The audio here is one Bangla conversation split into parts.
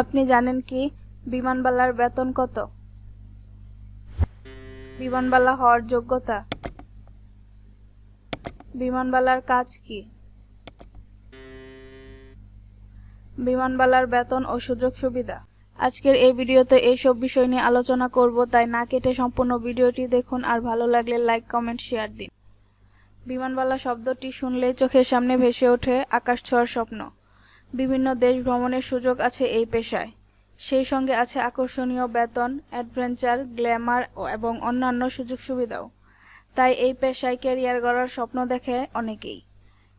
আপনি জানেন কি? বিমানবালার বেতন কত? বিমানবালা হওয়ার যোগ্যতা? বিমানবালার কাজ কি? বিমানবালার বেতন ও সুযোগ সুবিধা? আজকের এই ভিডিওতে এইসব বিষয় নিয়ে আলোচনা করব, তাই না কেটে সম্পূর্ণ ভিডিওটি দেখুন আর ভালো লাগলে লাইক, কমেন্ট, শেয়ার দিন। বিমানবালা শব্দটি শুনলেই চোখের সামনে ভেসে ওঠে আকাশ ছোঁয়ার স্বপ্ন। বিভিন্ন দেশ ভ্রমণের সুযোগ আছে এই পেশায়। সেই সঙ্গে আছে আকর্ষণীয় বেতন, অ্যাডভেঞ্চার, গ্ল্যামার এবং অন্যান্য সুযোগ সুবিধাও। তাই এই পেশায় ক্যারিয়ার গড়ার স্বপ্ন দেখে অনেকেই।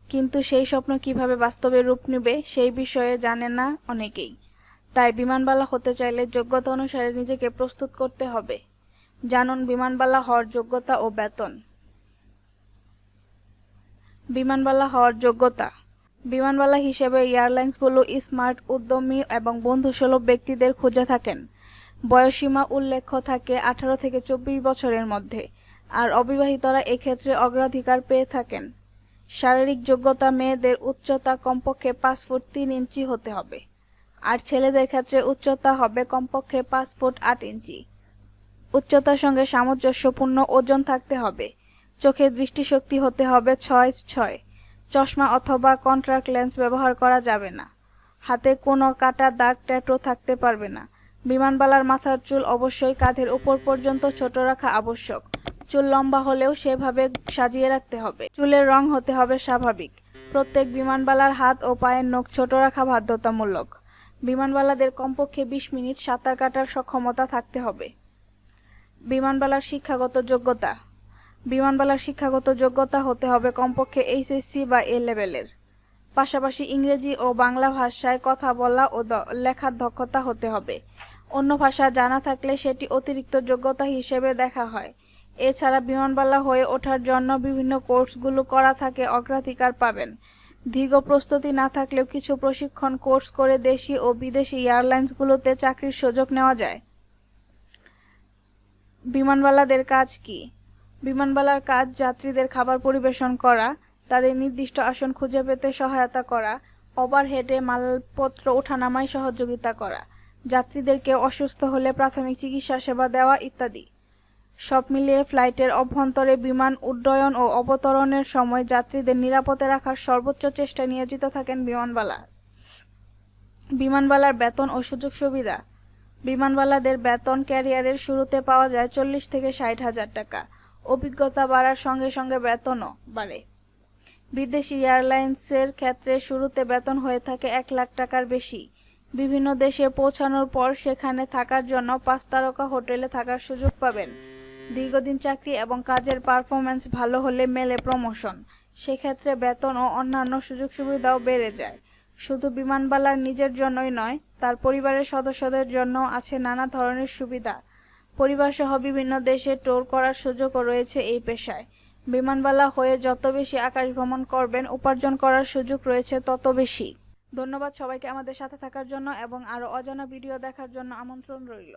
কিন্তু সেই স্বপ্ন কীভাবে বাস্তবে রূপ নেবে সেই বিষয়ে জানে না অনেকেই। তাই বিমানবালা হতে চাইলে যোগ্যতা অনুসারে নিজেকে প্রস্তুত করতে হবে। জানুন বিমানবালা হওয়ার যোগ্যতা ও বেতন। বিমানবালা হওয়ার যোগ্যতা। বিমানবালা হিসেবে এয়ারলাইন্সগুলো স্মার্ট, উদ্যমী এবং বন্ধুসুলভ ব্যক্তিদের খুঁজে থাকেন। বয়সীমা উল্লেখ্য থাকে আঠারো থেকে চব্বিশ বছরের মধ্যে, আর অবিবাহিতরা এক্ষেত্রে অগ্রাধিকার পেয়ে থাকেন। শারীরিক যোগ্যতা মেয়েদের উচ্চতা কমপক্ষে পাঁচ ফুট তিন ইঞ্চি হতে হবে, আর ছেলেদের ক্ষেত্রে উচ্চতা হবে কমপক্ষে পাঁচ ফুট আট ইঞ্চি। উচ্চতার সঙ্গে সামঞ্জস্যপূর্ণ ওজন থাকতে হবে, চোখের দৃষ্টিশক্তি হতে হবে ছয় ছয়। চশমা অথবা কন্ট্রাক্ট লেন্স ব্যবহার করা যাবে না। হাতে কোনো কাটা দাগ ট্যাটো থাকতে পারবে না। বিমানবালার মাথার চুল অবশ্যই কাঁধের উপর পর্যন্ত ছোট রাখা আবশ্যক। চুল লম্বা হলেও সেভাবে সাজিয়ে রাখতে হবে। চুলের রং হতে হবে স্বাভাবিক। প্রত্যেক বিমানবালার হাত ও পায়ের নখ ছোট রাখা বাধ্যতামূলক। বিমানবালাদের কমপক্ষে বিশ মিনিট সাঁতার কাটার সক্ষমতা থাকতে হবে। বিমানবালার শিক্ষাগত যোগ্যতা। বিমানবালার শিক্ষাগত যোগ্যতা হতে হবে কমপক্ষে এইচএসসি বা এ লেভেলের। পাশাপাশি ইংরেজি ও বাংলা ভাষায় কথা বলা ও লেখার দক্ষতা হতে হবে। অন্য ভাষা জানা থাকলে সেটি অতিরিক্ত যোগ্যতা হিসেবে দেখা হয়। এছাড়া বিমানবালা হয়ে ওঠার জন্য বিভিন্ন কোর্সগুলো করা থাকে অগ্রাধিকার পাবেন। দীর্ঘ প্রস্তুতি না থাকলেও কিছু প্রশিক্ষণ কোর্স করে দেশি ও বিদেশি এয়ারলাইন্সগুলোতে চাকরির সুযোগ নেওয়া যায়। বিমানবালাদের কাজ কি? বিমানবালার কাজ, যাত্রীদের খাবার পরিবেশন করা, তাদের নির্দিষ্ট আসন খুঁজে পেতে সহায়তা করা, ওভারহেডে মালপত্র ওঠানামায় সহযোগিতা করা, যাত্রীদেরকে অসুস্থ হলে প্রাথমিক চিকিৎসা সেবা দেওয়া ইত্যাদি। সব মিলিয়ে ফ্লাইটের অভ্যন্তরে বিমান উড্ডয়ন ও অবতরণের সময় যাত্রীদের নিরাপদে রাখার সর্বোচ্চ চেষ্টায় নিয়োজিত থাকেন বিমানবালা। বিমানবালার বেতন ও সুযোগ সুবিধা। বিমানবালাদের বেতন ক্যারিয়ারের শুরুতে পাওয়া যায় চল্লিশ থেকে ষাট হাজার টাকা। অভিজ্ঞতা বাড়ার সঙ্গে সঙ্গে বেতনও বাড়ে। বিদেশি এয়ারলাইন্সের ক্ষেত্রে শুরুতে বেতন হয়ে থাকে এক লাখ টাকার বেশি। বিভিন্ন দেশে পৌঁছানোর পর সেখানে থাকার জন্য পাঁচ তারকা হোটেলে থাকার সুযোগ পাবেন। দীর্ঘদিন চাকরি এবং কাজের পারফরম্যান্স ভালো হলে মেলে প্রমোশন। সেক্ষেত্রে বেতন ও অন্যান্য সুযোগ সুবিধাও বেড়ে যায়। শুধু বিমানবালার নিজের জন্যই নয়, তার পরিবারের সদস্যদের জন্য আছে নানা ধরনের সুবিধা। পরিবার সহ বিভিন্ন দেশে টোর করার সুযোগও রয়েছে এই পেশায়। বিমানবালা হয়ে যত বেশি আকাশ ভ্রমণ করবেন, উপার্জন করার সুযোগ রয়েছে তত বেশি। ধন্যবাদ সবাইকে আমাদের সাথে থাকার জন্য এবং আরও অজানা ভিডিও দেখার জন্য আমন্ত্রণ রইল।